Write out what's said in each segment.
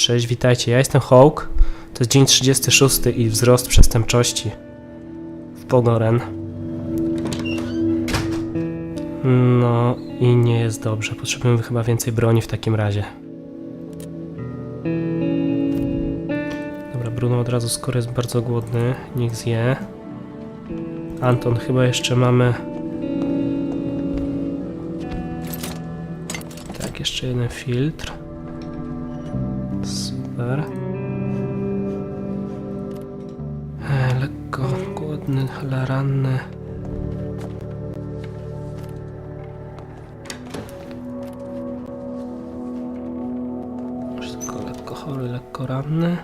Cześć, witajcie, ja jestem Hawk. To jest dzień 36 i wzrost przestępczości w Pogoren. No i nie jest dobrze. Potrzebujemy chyba więcej broni w takim razie. Dobra, Bruno od razu, skoro jest bardzo głodny, niech zje. Anton, chyba jeszcze mamy. Tak, jeszcze jeden filtr. Ale ranny. Już tylko lekko chory, lekko ranny.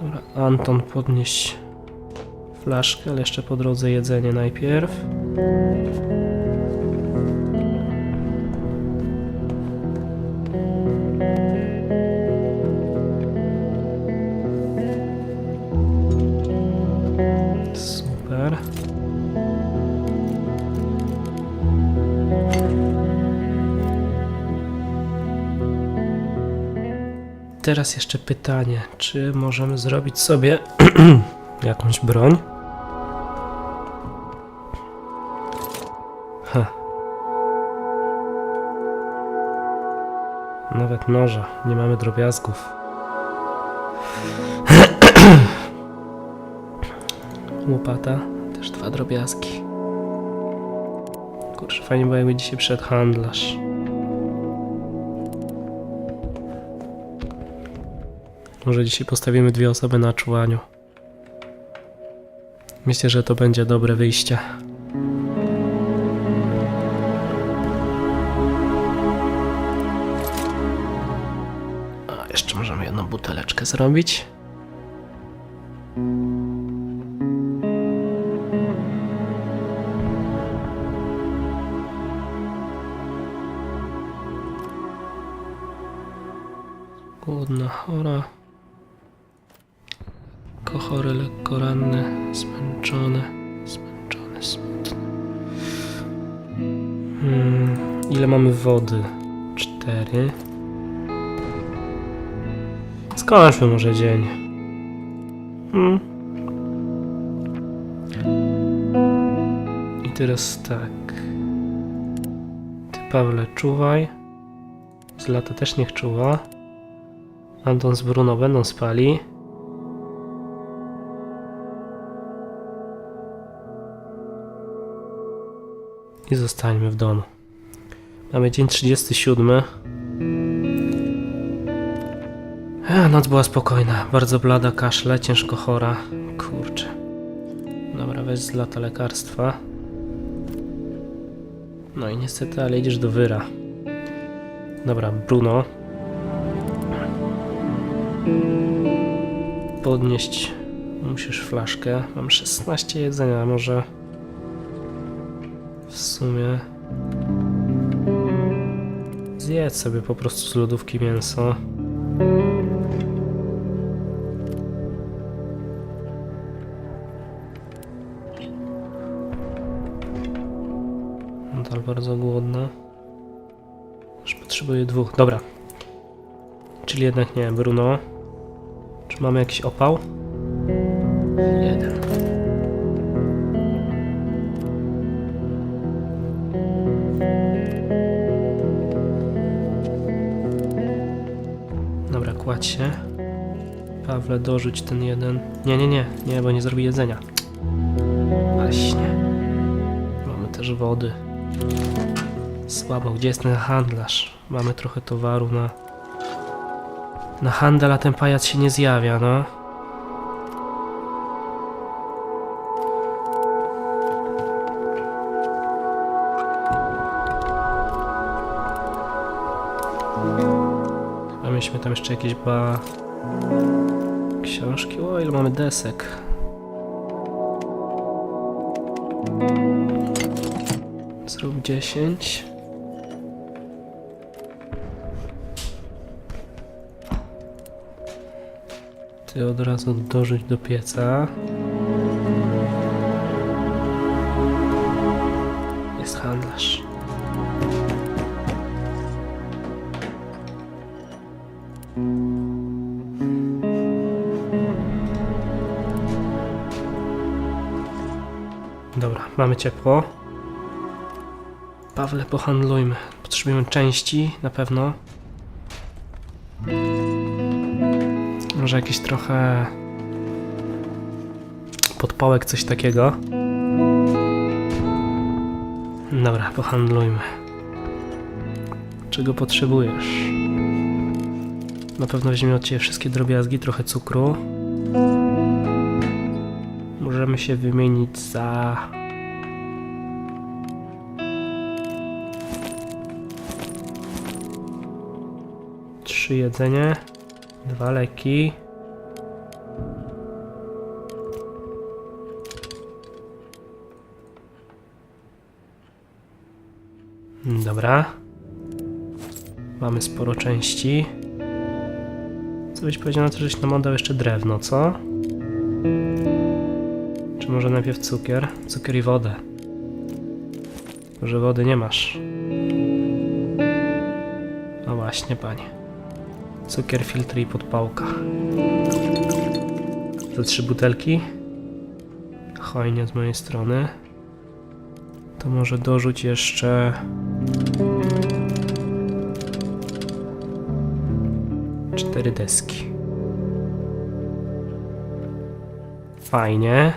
Dobra, Anton podnieść flaszkę, ale jeszcze po drodze jedzenie najpierw. Teraz jeszcze pytanie, czy możemy zrobić sobie jakąś broń? Ha. Nawet noża, nie mamy drobiazgów. Łopata, też dwa drobiazgi. Kurczę, fajnie było jakby dzisiaj przed handlarz. Może dzisiaj postawimy dwie osoby na czułaniu. Myślę, że to będzie dobre wyjście. A jeszcze możemy jedną buteleczkę zrobić. Chory, lekko ranny, zmęczony, zmęczony, smutny. Hmm, ile mamy wody? Cztery. Skończmy może dzień. Hmm. I teraz tak. Ty, Pawle, czuwaj. Z lata też niech czuwa. Anton z Bruno będą spali. I zostańmy w domu. Mamy dzień 37. E, noc była spokojna. Bardzo blada, kaszle, ciężko chora. Kurczę. Dobra, weź z lata lekarstwa. No i niestety, ale idziesz do wyra. Dobra, Bruno. Podnieść musisz flaszkę. Mam 16 jedzenia, może w sumie zjedz sobie po prostu z lodówki mięso. Nadal bardzo głodna. Już potrzebuję dwóch. Dobra. Czyli jednak nie, Bruno. Czy mamy jakiś opał? Jeden. Kładź się. Pawle, dorzuć ten jeden. Nie, nie, nie, nie, bo nie zrobi jedzenia. Właśnie. Mamy też wody. Słabo, gdzie jest ten handlarz? Mamy trochę towaru na... Na handel, a ten pajac się nie zjawia, no. Tam jeszcze jakieś ba... Książki? O, ile mamy desek. Zrób 10. Ty od razu dorzuć do pieca. Mamy ciepło. Pawle, pohandlujmy. Potrzebujemy części, na pewno. Może jakiś trochę podpałek, coś takiego. Dobra, pohandlujmy. Czego potrzebujesz? Na pewno weźmiemy od Ciebie wszystkie drobiazgi, trochę cukru. Możemy się wymienić za... Trzy jedzenie, dwa leki. Dobra. Mamy sporo części. Co byś powiedział na to, żeś nam oddał jeszcze drewno, co? Czy może najpierw cukier? Cukier i wodę. Może wody nie masz. No właśnie, panie. Cukier, filtr i podpałka. Te trzy butelki. Hojnie z mojej strony. To może dorzuć jeszcze... Cztery deski. Fajnie.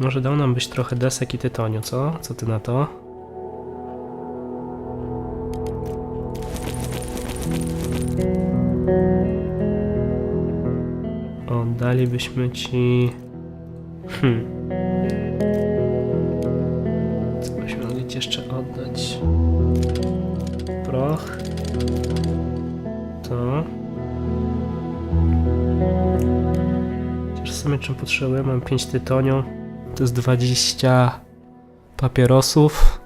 Może dał nam być trochę desek i tytoniu, co? Co ty na to? Oddalibyśmy ci... Hmm. Co byśmy mogli ci jeszcze oddać? Proch. To. Chociaż w sumie czym potrzebuję? Mam 5 tytoniu. To jest 20 papierosów.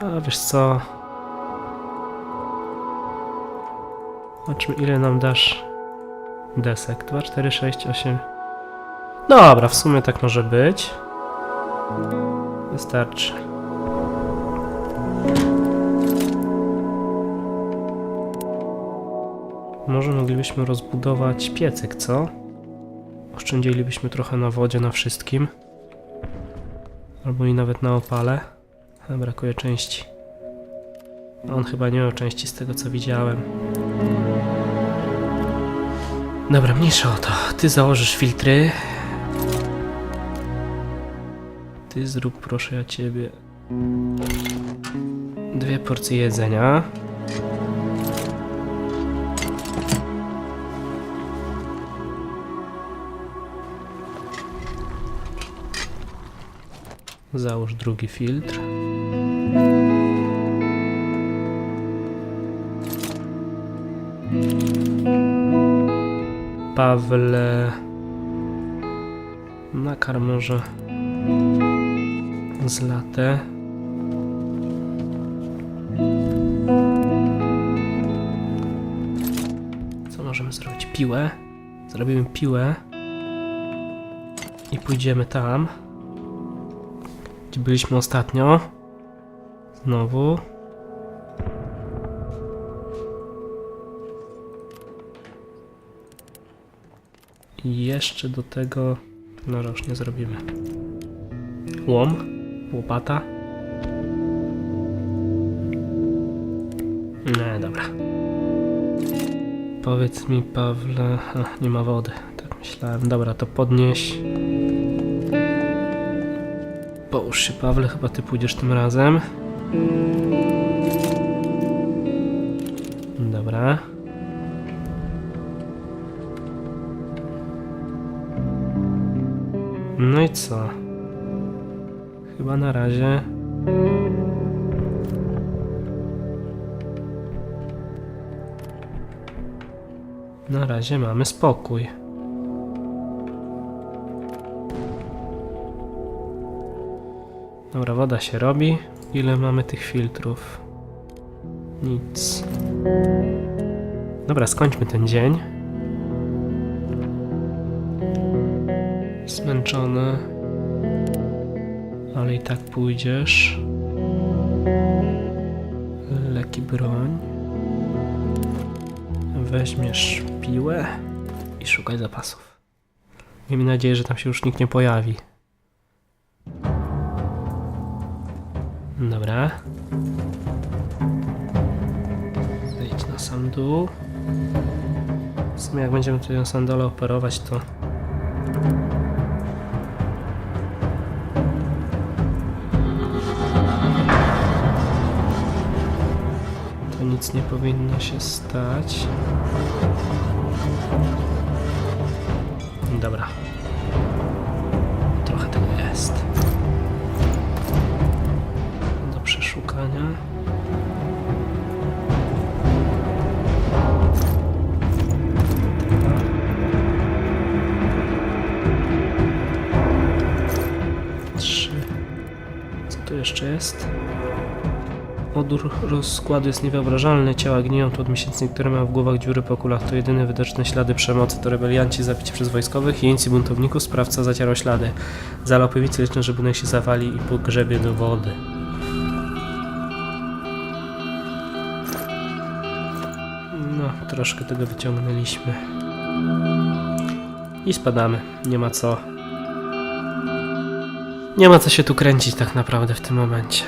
A wiesz co? Zobaczmy ile nam dasz desek. 2, 4, 6, 8. Dobra, w sumie tak może być. Wystarczy. Może moglibyśmy rozbudować piecyk, co? Oszczędzilibyśmy trochę na wodzie, na wszystkim. Albo i nawet na opale. A, brakuje części. On chyba nie miał części z tego co widziałem. Dobra, mniejsza o to. Ty założysz filtry. Ty zrób proszę ja ciebie dwie porcje jedzenia. Załóż drugi filtr. Pawle. Nakarm może z latę. Co możemy zrobić? Piłę. Zrobimy piłę. I pójdziemy tam. Gdzie byliśmy ostatnio. Znowu. Jeszcze do tego noża nie zrobimy. Łom, łopata. Nie, dobra. Powiedz mi, Pawle. A, nie ma wody. Tak myślałem. Dobra, to podnieś. Połóż się, Pawle, chyba ty pójdziesz tym razem. Dobra. No i co? Chyba na razie. Na razie mamy spokój. Dobra, woda się robi. Ile mamy tych filtrów? Nic. Dobra, skończmy ten dzień. Zmęczony. Ale i tak pójdziesz. Leki broń. Weźmiesz piłę. i szukaj zapasów. Miejmy nadzieję, że tam się już nikt nie pojawi. Dobra. Zejdź na sam dół. W sumie jak będziemy tutaj na sam dole operować, to... nic nie powinno się stać. Dobra. Trochę tego jest. Do przeszukania. Trzy. Co tu jeszcze jest? Odór rozkładu jest niewyobrażalny, ciała gniją tu od miesięcy, niektóre mają w głowach dziury po kulach. To jedyne widoczne ślady przemocy. To rebelianci zabici przez wojskowych, jeńcy buntowników, sprawca zacierał ślady. Zalał piwnicy liczne, że budynek się zawali i pogrzebie do wody. No, troszkę tego wyciągnęliśmy. I spadamy. Nie ma co. Nie ma co się tu kręcić tak naprawdę w tym momencie.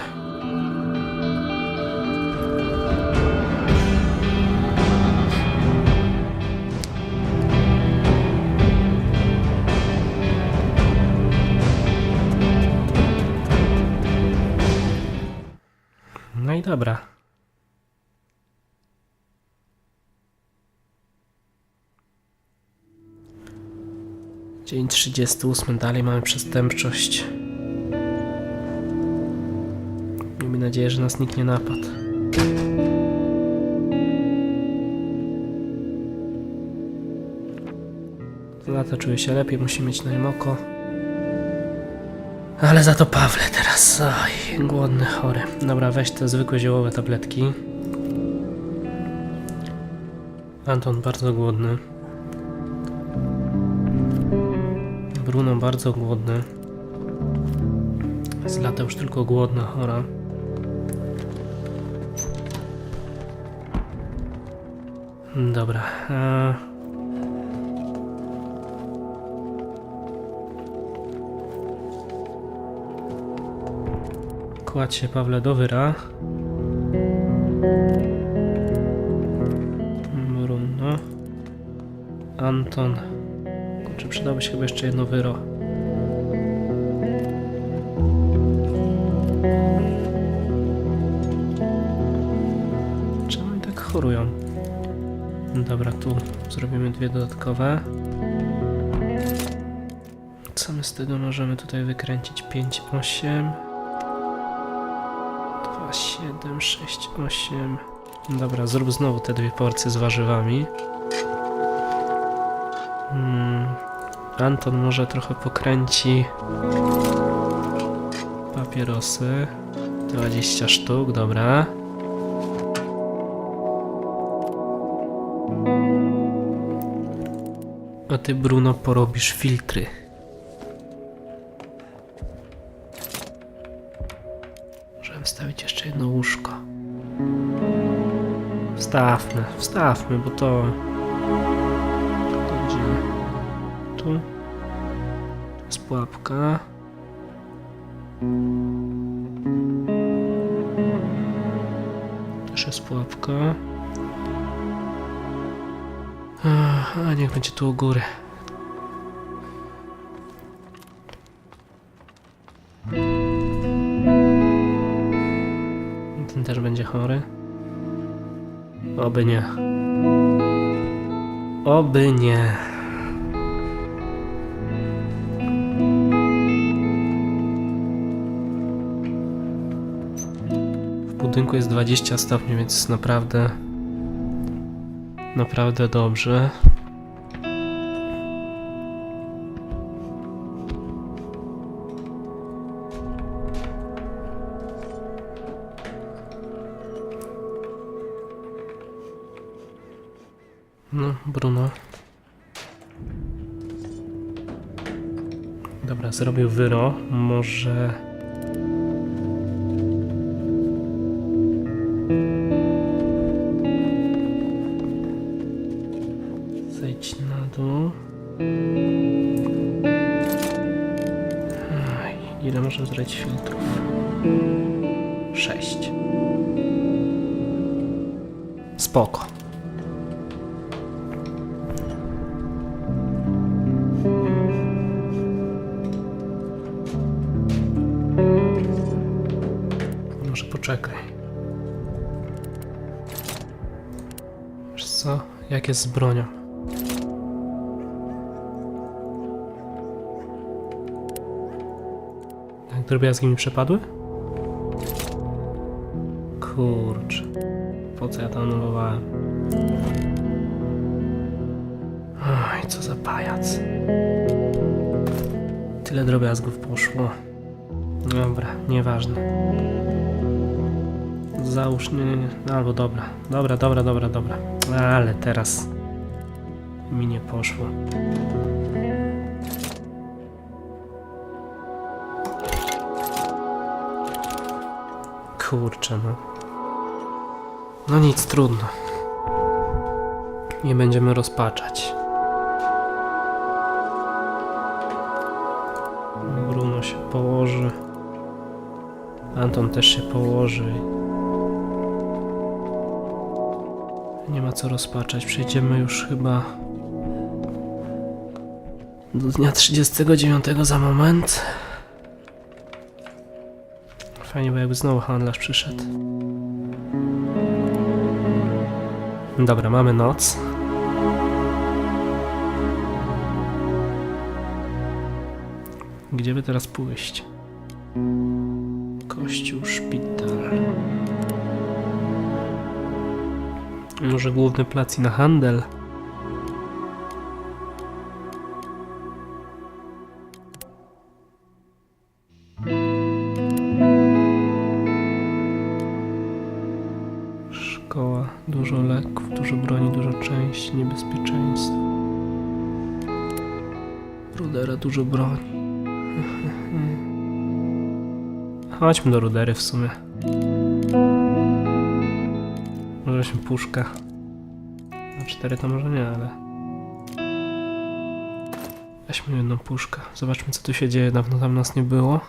Dzień 38. Dalej mamy przestępczość. Miejmy nadzieję, że nas nikt nie napadł. Lata czuję się lepiej, musi mieć na nim oko. Ale za to Pawle teraz. Oj, głodny, chory. Dobra, weź te zwykłe ziołowe tabletki. Anton bardzo głodny. Bruno bardzo głodny. Zlata już tylko głodna, chora. Dobra. E... Kładź się Pawle do wyra. Bruno. Anton. Przydałoby się chyba jeszcze jedno wyro. Czemu oni tak chorują? Dobra, tu zrobimy dwie dodatkowe. Co my z tego możemy tutaj wykręcić? 5, 8. 2, 7, 6, 8. Dobra, zrób znowu te dwie porcje z warzywami. Anton może trochę pokręci papierosy. 20 sztuk, dobra. A ty, Bruno, porobisz filtry. Możemy wstawić jeszcze jedno łóżko. Wstawmy, wstawmy, bo to... pułapka. Też jest pułapka. A niech będzie tu u góry. Ten też będzie chory. Oby nie. Oby nie. Budynku jest 20 stopni, więc naprawdę. Naprawdę dobrze. No, Bruno. Dobra, zrobił wyro. Może. Ile może zrobić filtrów? Sześć. Spoko. Może poczekaj. Wiesz co? Jak jest z bronią? Drobiazgi mi przepadły? Kurczę. Po co ja to anulowałem? Oj, co za pajac. Tyle drobiazgów poszło. Dobra, nieważne. Załóż, nie, nie, nie. Albo dobra. Dobra, dobra, dobra, dobra. Ale teraz mi nie poszło. Kurczę, no. No nic, trudno. Nie będziemy rozpaczać. Bruno się położy. Anton też się położy. Nie ma co rozpaczać. Przejdziemy już chyba do dnia 39 za moment. Fajnie, bo jakby znowu handlarz przyszedł. Dobra, mamy noc. Gdzie by teraz pójść? Kościół, szpital. Może główny plac i na handel? Chodźmy do Rudery w sumie. Może weźmy puszkę. Na cztery to może nie, ale... Weźmy jedną puszkę. Zobaczmy co tu się dzieje. Dawno tam nas nie było.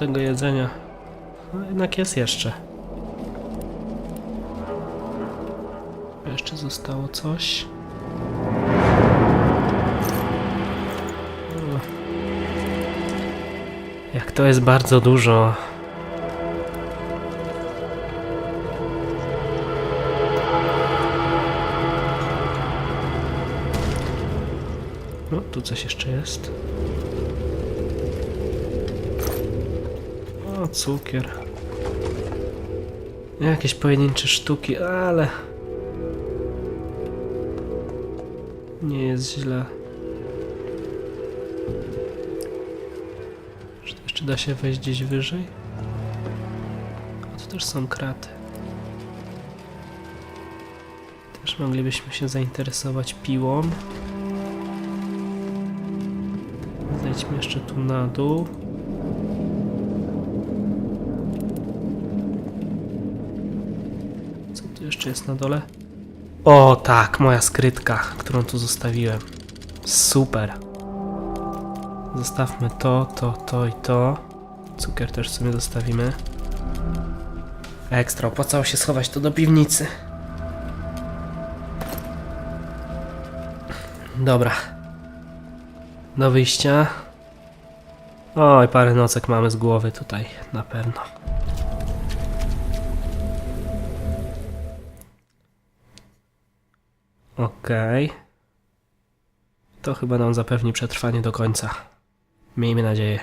Tego jedzenia. No jednak jest jeszcze. Jeszcze zostało coś. Jak to jest bardzo dużo. No, tu coś jeszcze jest. Cukier. Jakieś pojedyncze sztuki, ale... Nie jest źle. Czy to jeszcze da się wejść gdzieś wyżej? A tu też są kraty. Też moglibyśmy się zainteresować piłą. Zejdźmy jeszcze tu na dół. Co tu jeszcze jest na dole? O tak, moja skrytka, którą tu zostawiłem. Super. Zostawmy to, to, to i to. Cukier też sobie zostawimy. Ekstra, opłacało się schować to do piwnicy. Dobra. Do wyjścia. Oj, parę nocek mamy z głowy tutaj, na pewno. Okej. To chyba nam zapewni przetrwanie do końca. Miejmy nadzieję.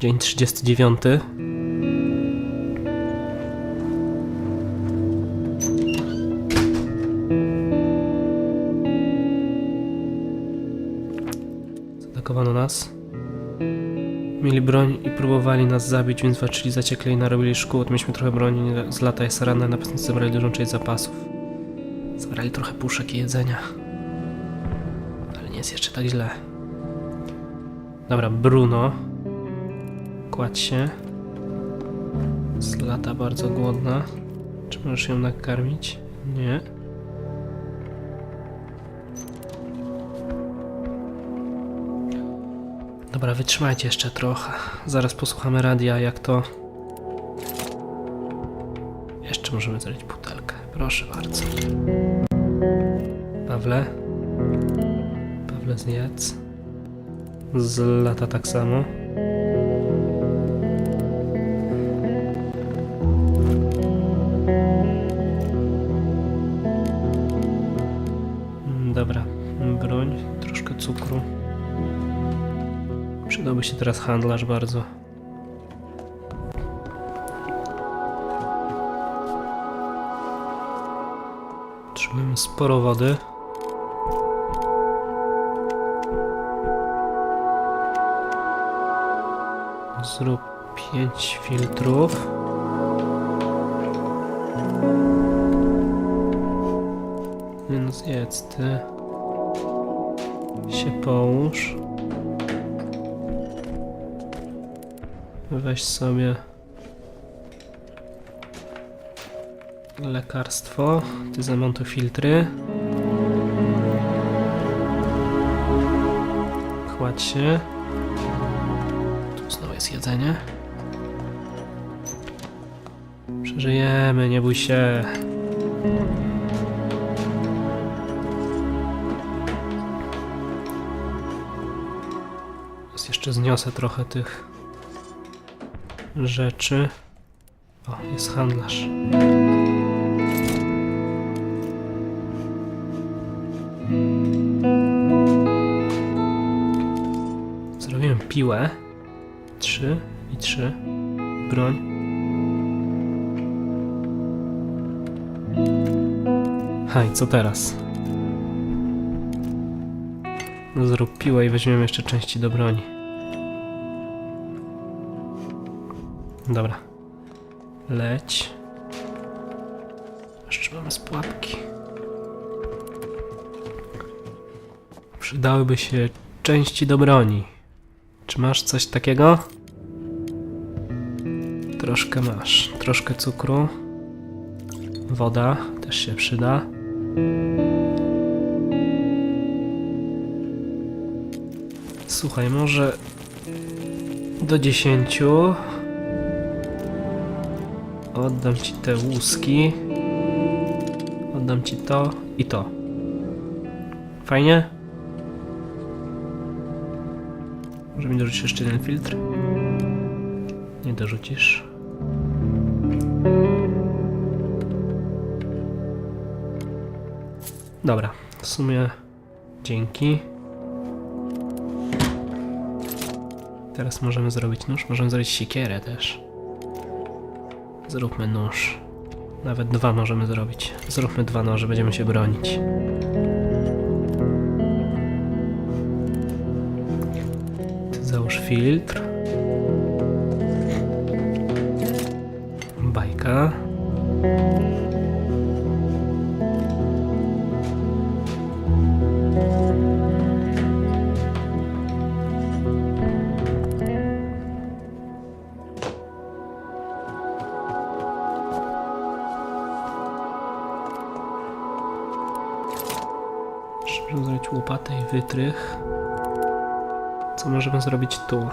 Dzień 39. Zaatakowano nas. Mieli broń i próbowali nas zabić, więc walczyli zaciekle i narobili szkód. Mieliśmy trochę broni, z lata jest ranne, napastnicy zabrali dużą część zapasów. Zabrali trochę puszek i jedzenia. Ale nie jest jeszcze tak źle. Dobra, Bruno. Kładź się. Z lata bardzo głodna. Czy możesz ją nakarmić? Nie. Dobra, wytrzymajcie jeszcze trochę. Zaraz posłuchamy radia, jak to. Jeszcze możemy zrobić butelkę. Proszę bardzo. Pawle. Pawle zjedz. Z lata tak samo. Mm, Dobra, broń, troszkę cukru. Przydałby się teraz handlarz bardzo. Trzymamy sporo wody. Zrób 5 filtrów. Więc jedz ty. Się połóż. Weź sobie lekarstwo. Ty zamontuj filtry. Kładź się. Jest jedzenie. Przeżyjemy, nie bój się. Teraz jeszcze zniosę trochę tych rzeczy. O, jest handlarz. Zrobiłem piłę. Trzy i trzy. Broń. Hej, co teraz? No zrób piłę i weźmiemy jeszcze części do broni. Dobra. Leć. Jeszcze mamy spłapki. Przydałyby się części do broni. Czy masz coś takiego? Troszkę masz. Troszkę cukru. Woda też się przyda. Słuchaj, może do dziesięciu oddam ci te łuski. Oddam ci to i to. Fajnie? Może mi dorzucisz jeszcze jeden filtr? Nie dorzucisz. Dobra, w sumie dzięki. Teraz możemy zrobić nóż, możemy zrobić siekierę też. Zróbmy nóż. Nawet dwa możemy zrobić. Zróbmy dwa noże, będziemy się bronić. Załóż filtr. Bajka. Wytrych. Co możemy zrobić tu?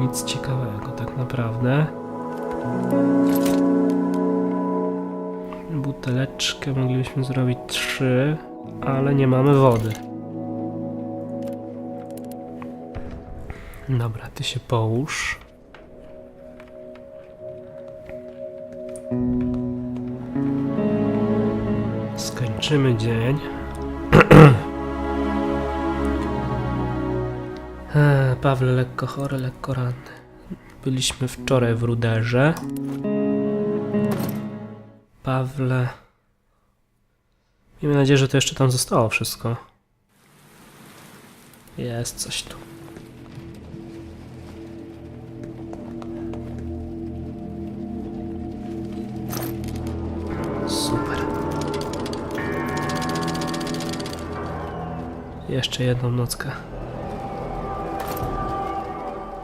Nic ciekawego tak naprawdę. Buteleczkę moglibyśmy zrobić trzy, ale nie mamy wody. Dobra, ty się połóż. Skończymy dzień. Eee, Pawle lekko chory, lekko ranny. Byliśmy wczoraj w Ruderze. Pawle. Miejmy nadzieję, że to jeszcze tam zostało wszystko. Jest coś tu. Jeszcze jedną nockę.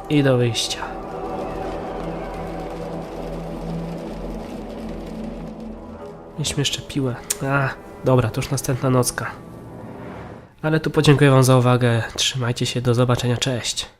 I do wyjścia. Mieliśmy jeszcze piłę. A, dobra, to już następna nocka. Ale tu podziękuję Wam za uwagę. Trzymajcie się, do zobaczenia, cześć.